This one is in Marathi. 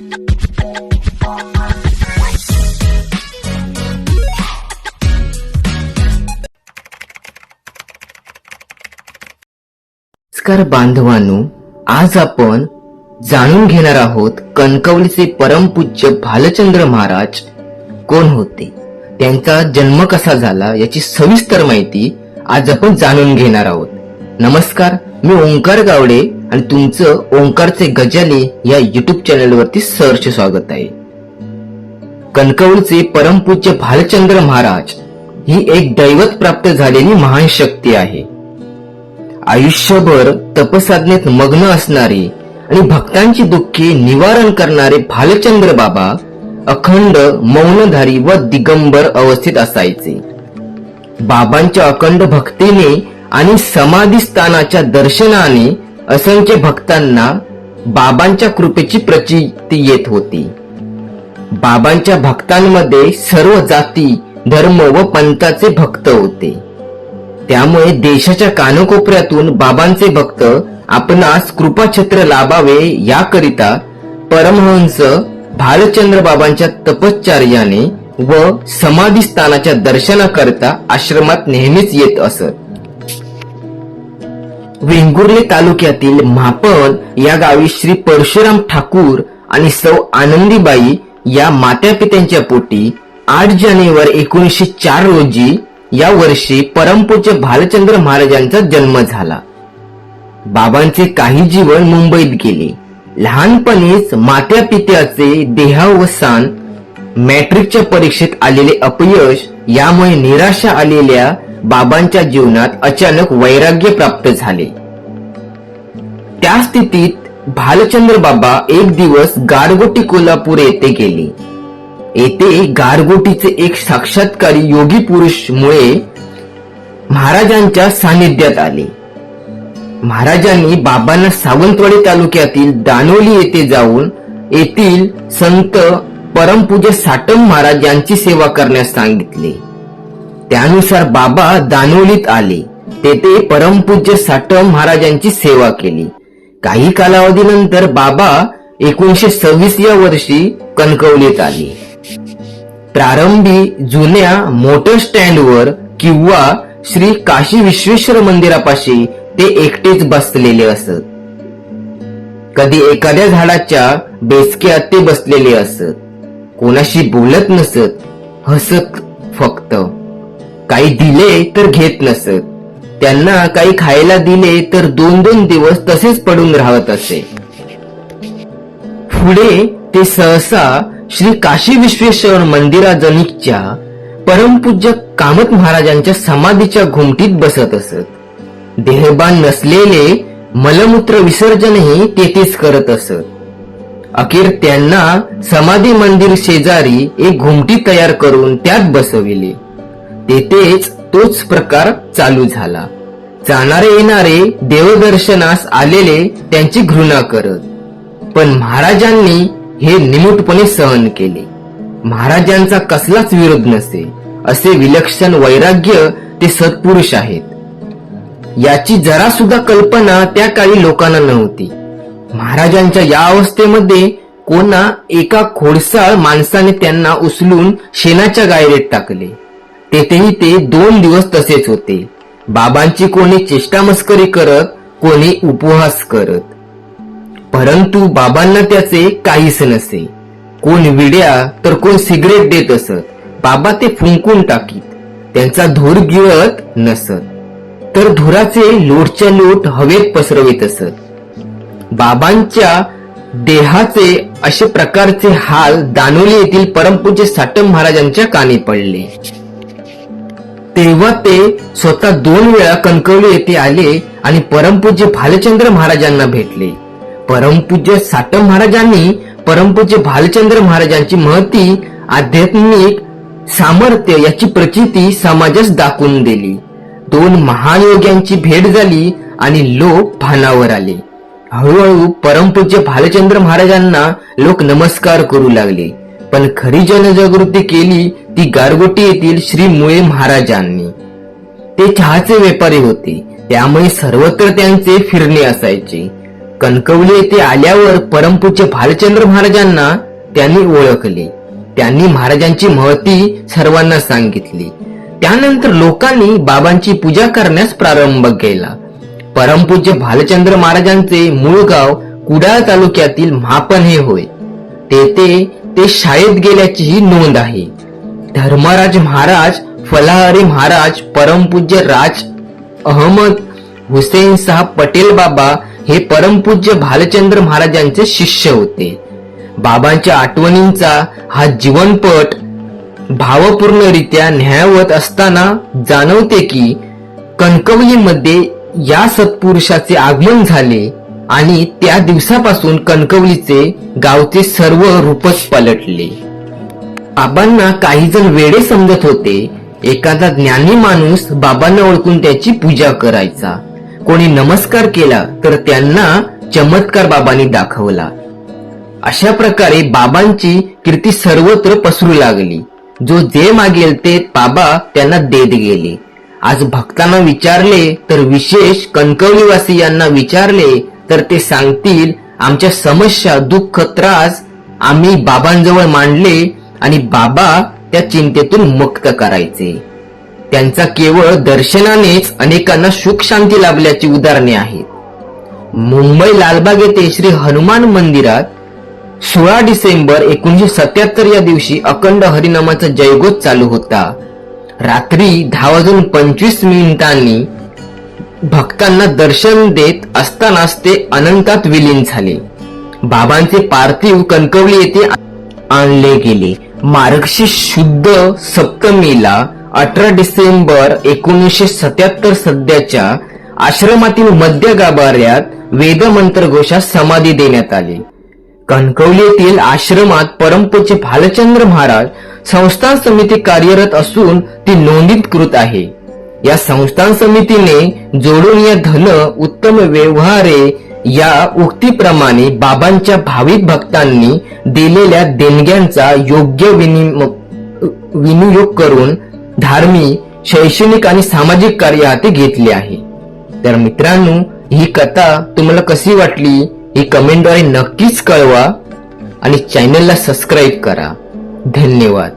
नमस्कार बांधवांनो आज आपण जाणून घेणार आहोत कणकवलीचे परमपूज्य भालचंद्र महाराज कोण होते? त्यांचा जन्म कसा झाला याची सविस्तर माहिती आज आपण जाणून घेणार आहोत. नमस्कार मी ओंकार गावडे आणि तुमचं ओंकारचे गजाले या युट्यूब चॅनलवरती सहर्ष स्वागत आहे. कणकवळचे परमपूज्य भालचंद्र महाराज ही एक दैवत प्राप्त झालेली महान शक्ती आहे. आयुष्यभर तपसाधनेत मग्न असणारे आणि भक्तांची दुःखे निवारण करणारे भालचंद्र बाबा अखंड मौनधारी व दिगंबर अवस्थेत असायचे. बाबांच्या अखंड भक्तीने आणि समाधी स्थानाच्या दर्शनाने असंख्य भक्तांना बाबांच्या कृपेची प्रचिती येत होती. बाबांच्या भक्तांमध्ये सर्व जाती धर्म व पंथाचे भक्त होते. त्यामुळे देशाच्या कानकोपऱ्यातून बाबांचे भक्त आपणास कृपाछत्र लाभावे याकरिता परमहंस भालचंद्र बाबांच्या तपश्चर्याने व समाधी स्थानाच्या दर्शनाकरता आश्रमात नेहमीच येत असत. वेंगुर्ले तालुक्यातील म्हापण या गावी श्री परशुराम ठाकूर आणि सौ आनंदीबाई या मात्यापित्यांच्या पोटी आठ जानेवारी एकोणीसशे चार रोजी या वर्षी परमपूज्य भालचंद्र महाराजांचा जन्म झाला. बाबांचे काही जीवन मुंबईत गेले. लहानपणीच मात्या पित्याचे देहावसान मॅट्रिकच्या परीक्षेत आलेले अपयश यामुळे निराशा आलेल्या बाबांच्या जीवनात अचानक वैराग्य प्राप्त झाले. त्या स्थितीत भालचंद्र बाबा एक दिवस गारगोटी कोल्हापूर येथे गेले. येथे गारगोटीचे एक साक्षात्कारी योगी पुरुष मुळे महाराजांच्या सानिध्यात आले. महाराजांनी बाबांना सावंतवाडी तालुक्यातील दानोली येथे जाऊन येथील संत परमपूज्य साटम महाराज यांची सेवा करण्यास सांगितले. त्यानुसार बाबा दानोलीत आले. तेथे परमपूज्य साठव महाराजांची सेवा केली. काही कालावधीनंतर बाबा एकोणीशे सव्वीस या वर्षी कणकवलीत आले. प्रारंभी जुन्या मोटर स्टँडवर किंवा श्री काशी विश्वेश्वर मंदिरापाशी ते एकटेच बसलेले असत. कधी एखाद्या झाडाच्या बेसक्यात ते बसलेले असत. कोणाशी बोलत नसत. हसत फक्त. काही दिले तर घेत नसत. त्यांना काही खायला दिले तर दोन दोन दिवस तसेच पडून राहत असे. पुढे ते सहसा श्री काशी विश्वेश्वर मंदिराजनिकच्या परमपूज्य कामत महाराजांच्या समाधीच्या घुमटीत बसत असत. देहबान नसलेले मलमूत्र विसर्जनही तेथेच करत असत. अखेर त्यांना समाधी मंदिर शेजारी एक घुमटी तयार करून त्यात बसविले. तेथेच तोच प्रकार चालू झाला. जाणारे येणारे देवदर्शनास आलेले त्यांची घृणा करत. पण महाराजांनी हे निमूटपणे सहन केले. महाराजांचा कसलाच विरोध नसे असे विलक्षण वैराग्य ते सत्पुरुष आहेत. याची जरा सुद्धा कल्पना त्या काळी लोकांना नव्हती. महाराजांच्या या अवस्थेमध्ये कोणा एका खोडसाळ माणसाने त्यांना उचलून शेणाच्या गायरेत टाकले. तेथेही ते दोन दिवस तसेच होते. बाबांची कोणी चेष्टामस्करी करत कोणी उपहास करत. परंतु बाबांना त्याचे काहीच नसे. कोण विड्या तर कोण सिगरेट देत असत. बाबा ते फुंकून टाकीत. त्यांचा धूर गिळत नसत. तर धुराचे लोटच्या लोट हवेत पसरवित असत. बाबांच्या देहाचे असे प्रकारचे हाल दानोली येथील परमपूज्य साटम महाराजांच्या कानी पडले. तेव्हा ते स्वतः दोन वेळा कणकवली येथे आले आणि परमपूज्य भालचंद्र महाराजांना भेटले. परमपूज्य साटम महाराजांनी परमपूज्य भालचंद्र महाराजांची महती आध्यात्मिक सामर्थ्य याची प्रचिती समाजास दाखवून दिली. दोन महान योग्यांची भेट झाली आणि लोक भानावर आले. हळूहळू परमपूज्य भालचंद्र महाराजांना लोक नमस्कार करू लागले. पण खरी जनजागृती केली ती गारगोटी येथील श्री मुळे महाराजांनी. ते चहाचे व्यापारी होते त्यामुळे सर्वत्र त्यांचे फिरणे असायचे. कणकवली येथे आल्यावर परमपूज्य भालचंद्र महाराजांना त्यांनी ओळखले. त्यांनी महाराजांची महती सर्वांना सांगितली. त्यानंतर लोकांनी बाबांची पूजा करण्यास प्रारंभ केला. परमपूज्य भालचंद्र महाराजांचे मूळ गाव कुडाळ तालुक्यातील महापण हे होय. तेथे ते शाळेत गेल्याचीही नोंद आहे. धर्मराज महाराज फलाहरी महाराज परमपूज्य राज अहमद हुसेन साहब पटेल बाबा हे परमपूज्य भालचंद्र महाराजांचे शिष्य होते. बाबांच्या आठवणींचा हा जीवनपट भावपूर्णरित्या न्यायवत असताना जाणवते की कणकवलीमध्ये या सत्पुरुषाचे आगमन झाले आणि त्या दिवसापासून कणकवलीचे गावचे सर्व रूपच पलटले. बाबांना काही जण वेडे समजत होते. एखादा ज्ञानी माणूस बाबांना ओळखून त्याची पूजा करायचा. कोणी नमस्कार केला तर त्यांना चमत्कार बाबांनी दाखवला. अशा प्रकारे बाबांची कीर्ती सर्वत्र पसरू लागली. जो जे मागेल ते बाबा त्यांना देत गेले. आज भक्तांना विचारले तर विशेष कणकवलीवासियांना विचारले तर ते सांगतील आमच्या समस्या दुःख त्रास आम्ही बाबांजवळ मांडले आणि बाबा त्या चिंतेतून मुक्त करायचे. त्यांचा केवळ दर्शनानेच अनेकांना सुख शांती लाभल्याची उदाहरणे आहेत. मुंबई लालबाग येथे श्री हनुमान मंदिरात सोळा डिसेंबर एकोणीशे सत्याहत्तर या दिवशी अखंड हरिनामाचा जयघोष चालू होता. रात्री दहा वाजून पंचवीस मिनिटांनी भक्तांना दर्शन देत असतानाच ते अनंतात विलीन झाले. बाबांचे पार्थिव कणकवली येथे आणले गेले. मार्गशीर्ष शुद्ध सप्तमीला अठरा डिसेंबर एकोणीसशे सत्याहत्तर सध्याच्या आश्रमातील मध्य गाभाऱ्यात वेदमंत्र घोषात समाधी देण्यात आली. कणकवली येथील आश्रमात परमपूज्य भालचंद्र महाराज संस्थान समिती कार्यरत असून ती नोंदीकृत आहे. या संस्थान समितीने जोडून या धन उत्तम व्यवहारे या उक्तीप्रमाणे बाबांच्या भाविक भक्तांनी दिलेल्या देणग्यांचा योग्य विनियोग करून धार्मिक शैक्षणिक आणि सामाजिक कार्य हाती घेतले आहे. तर मित्रांनो ही कथा तुम्हाला कशी वाटली ही कमेंटद्वारे नक्कीच कळवा आणि चॅनलला सबस्क्राईब करा. धन्यवाद.